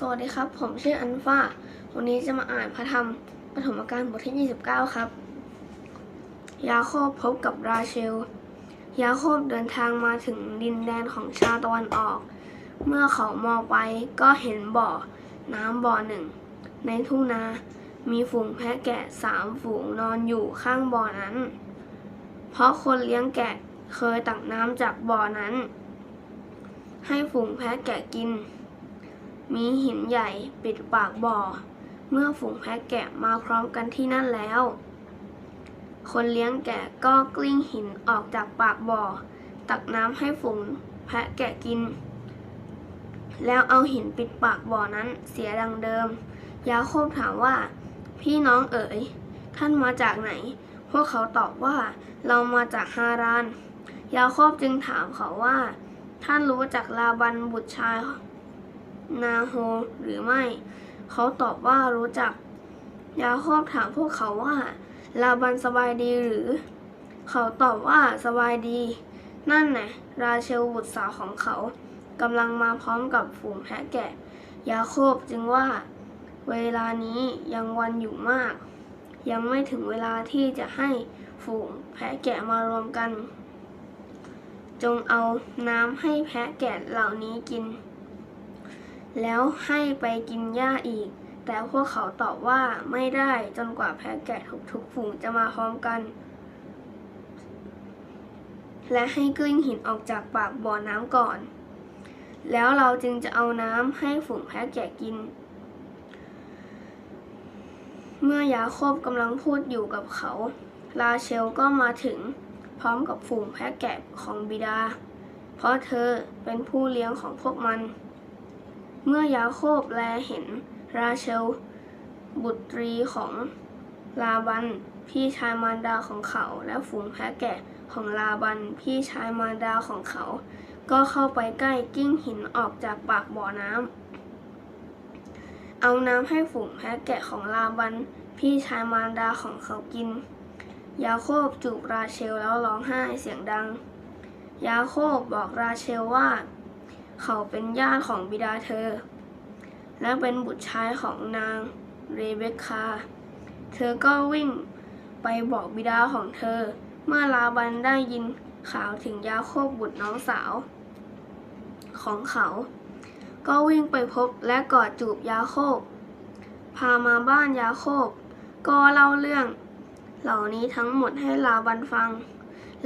สวัสดีครับ ผมชื่ออันฟ้า วันนี้จะมาอ่านพระธรรมปฐมกาลบทที่ 29 ครับ ยาโคบพบกับราเชล ยาโคบเดินทางมาถึงดินแดนของชาตะวันออก เมื่อเขามองไปก็เห็นบ่อ น้ำบ่อหนึ่ง ในทุ่งนา มีฝูงแพะแกะสามฝูงนอนอยู่ข้างบ่อนั้น เพราะคนเลี้ยงแกะเคยตักน้ำจากบ่อนั้น ให้ฝูงแพะแกะกิน มีหินใหญ่ปิดปากบ่อ เมื่อฝูงแพะแกะมาพร้อมกันที่นั่นแล้ว คนเลี้ยงแกะก็กลิ้งหินออกจากปากบ่อ ตักน้ำให้ฝูงแพะแกะกิน แล้วเอาหินปิดปากบ่อนั้นเสียดังเดิม ยาโคบถามว่า พี่น้องเอ๋ย ท่านมาจากไหน พวกเขาตอบว่าเรามาจากฮาราน ยาโคบจึงถามเขาว่า ท่านรู้จักลาบันบุตรชาย นาโฮหรือไม่ เขาตอบว่ารู้จัก ยาโคบถามพวกเขาว่า ลาบันสบายดีหรือ เขาตอบว่าสบายดี นั่นน่ะราเชลบุตรสาวของเขากำลังมาพร้อมกับฝูงแพะแกะ ยาโคบจึงว่า เวลานี้ยังวันอยู่มาก ยังไม่ถึงเวลาที่จะให้ฝูงแพะแกะมารวมกัน จงเอาน้ำให้แพะแกะเหล่านี้กิน แล้วให้ไปกินหญ้าอีก แต่พวกเขาตอบว่าไม่ได้จนกว่าแพะแกะทุกๆฝูงจะมาพร้อมกัน และให้กลิ้งหินออกจากปากบ่อน้ำก่อน แล้วเราจึงจะเอาน้ำให้ฝูงแพะแกะกิน เมื่อยาโคบกำลังพูดอยู่กับเขาราเชลก็มาถึงพร้อมกับฝูงแพะแกะของบิดา เพราะเธอเป็นผู้เลี้ยงของพวกมัน เมื่อยาโคบแลเห็นราเชล บุตรีของลาบัน พี่ชายมารดาของเขา และฝูงแพะแกะของลาบัน พี่ชายมารดาของเขา ก็เข้าไปใกล้กิ้งหินออกจากปากบ่อน้ำเอาน้ำให้ฝูงแพะแกะของลาบัน พี่ชายมารดาของเขากิน ยาโคบจูบราเชลแล้วร้องไห้เสียงดัง ยาโคบบอกราเชลว่า เขาเป็นญาติของบิดาเธอ และเป็นบุตรชายของนางเรเบคคา เธอก็วิ่งไปบอกบิดาของเธอ เมื่อลาบันได้ยินข่าวถึงยาโคบบุตรน้องสาว ของเขา ก็วิ่งไปพบและกอดจูบยาโคบ พามาบ้านยาโคบ ก็เล่าเรื่องเหล่านี้ทั้งหมดให้ลาบันฟัง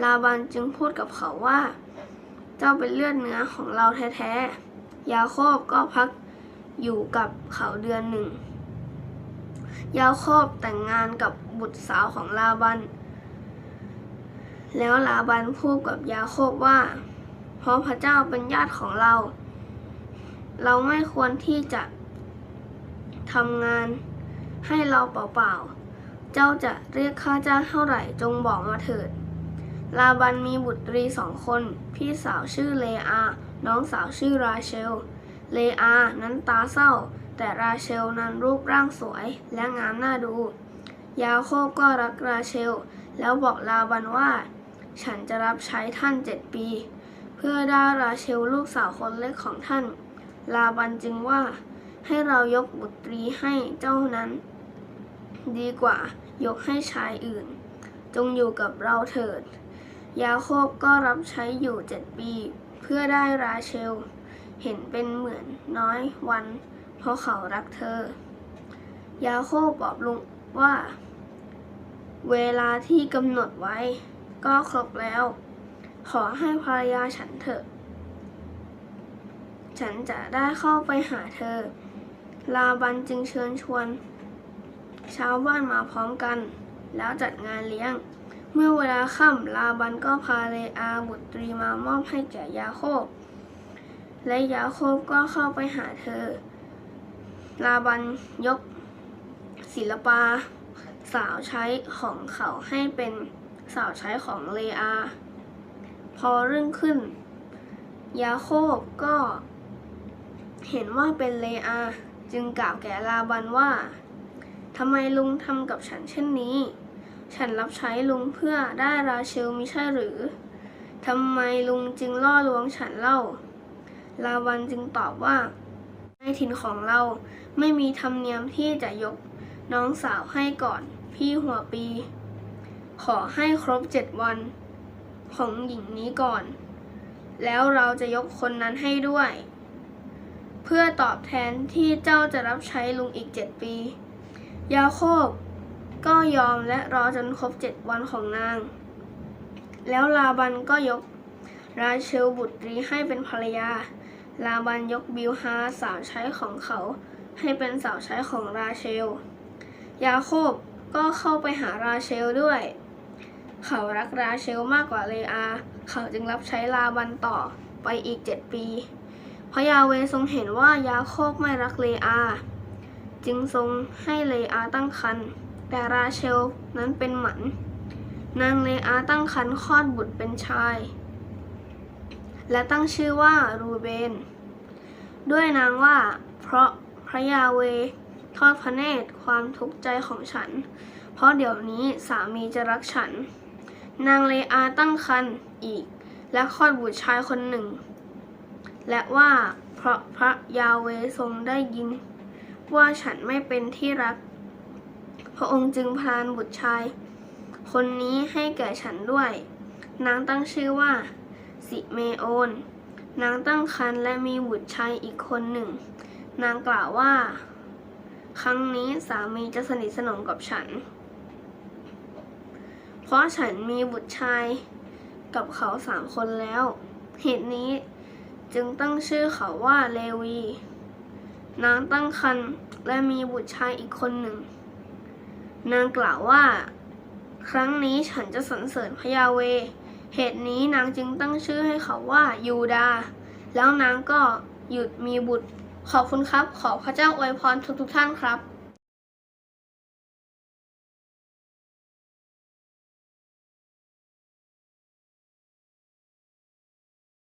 ลาบันจึงพูดกับเขาว่า เจ้าเป็นเลือดเนื้อของเราแท้ๆ ยาโคบก็พักอยู่กับเขาเดือนหนึ่ง ยาโคบแต่งงานกับบุตรสาวของลาบัน แล้วลาบันพูดกับยาโคบว่า เพราะพระเจ้าเป็นญาติของเรา เราไม่ควรที่จะทำงานให้เราเปล่าๆ เจ้าจะเรียกค่าจ้างเท่าไหร่จงบอกมาเถิด ลาบันมีบุตรีสองคน พี่สาวชื่อเลอา น้องสาวชื่อราเชล เลอานั้นตาเศร้า แต่ราเชลนั้นรูปร่างสวยและงามน่าดู ยาโคบก็รักราเชล แล้วบอกลาบันว่า ฉันจะรับใช้ท่านเจ็ดปี เพื่อได้ราเชลลูกสาวคนเล็กของท่าน ลาบันจึงว่า ให้เรายกบุตรีให้เจ้านั้น ดีกว่ายกให้ชายอื่น จงอยู่กับเราเถิด ยาโคบก็รับใช้อยู่เจ็ดปี เพื่อได้ราเชล เห็นเป็นเหมือนน้อยวัน เพราะเขารักเธอ ยาโคบบอกลุงว่า เวลาที่กำหนดไว้ ก็ครบแล้ว ขอให้ภรรยาฉันเถอะ ฉันจะได้เข้าไปหาเธอ ลาบันจึงเชิญชวนชาวบ้านมาพร้อมกัน แล้วจัดงานเลี้ยง เมื่อเวลาค่ำลาบันก็พาเลอาบุตรีมามอบให้แก่ยาโคบ และยาโคบก็เข้าไปหาเธอ ลาบันยกศิลปาสาวใช้ของเขาให้เป็นสาวใช้ของเลอา พอเรื่องขึ้น ยาโคบก็เห็นว่าเป็นเลอา จึงกล่าวแก่ลาบันว่าทำไมลุงทำกับฉันเช่นนี้ ฉันรับใช้ลุงเพื่อได้ราเชลมิใช่หรือทำไมลุงจึงล่อลวงฉันเล่า ลาวันจึงตอบว่า ในถิ่นของเราไม่มีธรรมเนียมที่จะยกน้องสาวให้ก่อนพี่หัวปี ขอให้ครบเจ็ดวัน ของหญิงนี้ก่อน แล้วเราจะยกคนนั้นให้ด้วย เพื่อตอบแทนที่เจ้าจะรับใช้ลุงอีกเจ็ดปี ยาโคบ ก็ยอมและรอจนครบเจ็ดวันของนาง แล้วลาบันก็ยกราเชลบุตรีให้เป็นภรรยา ลาบันยกบิลฮาสาวใช้ของเขา ให้เป็นสาวใช้ของราเชล ยาโคบก็เข้าไปหาราเชลด้วย เขารักราเชลมากกว่าเลอา เขาจึงรับใช้ลาบันต่อไปอีกเจ็ดปีเพราะยาเวทรงเห็นว่ายาโคบไม่รักเลอา จึงทรงให้เลอาตั้งครรภ์ แต่ราเชลนั้นเป็นหมัน นางเลอาตั้งครรภ์คลอดบุตรเป็นชาย และตั้งชื่อว่ารูเบน ด้วยนางว่า เพราะพระยาเวทอดพระเนตรความทุกข์ใจของฉัน เพราะเดี๋ยวนี้สามีจะรักฉัน นางเลอาตั้งครรภ์อีก และคลอดบุตรชายคนหนึ่ง และว่าเพราะพระยาเวทรงได้ยิน ว่าฉันไม่เป็นที่รัก ระองค์จึงพานบุตรชาย คนนี้ให้แก่ฉันด้วย นางตั้งชื่อว่า สิเมโอน นางตั้งครรภ์และมีบุตรชายอีกคนหนึ่ง นางกล่าวว่า ครั้งนี้สามีจะสนิทสนมกับฉัน เพราะฉันมีบุตรชายกับเขาสามคนแล้ว เหตุนี้จึงตั้งชื่อเขาว่าเลวี นางตั้งครรภ์และมีบุตรชายอีกคนหนึ่ง นางกล่าวว่า ครั้งนี้ฉันจะสรรเสริญพระยาเว เหตุนี้นางจึงตั้งชื่อให้เขาว่ายูดา แล้วนางก็หยุดมีบุตร ขอบคุณครับ ขอพระเจ้าอวยพรทุกๆท่านครับ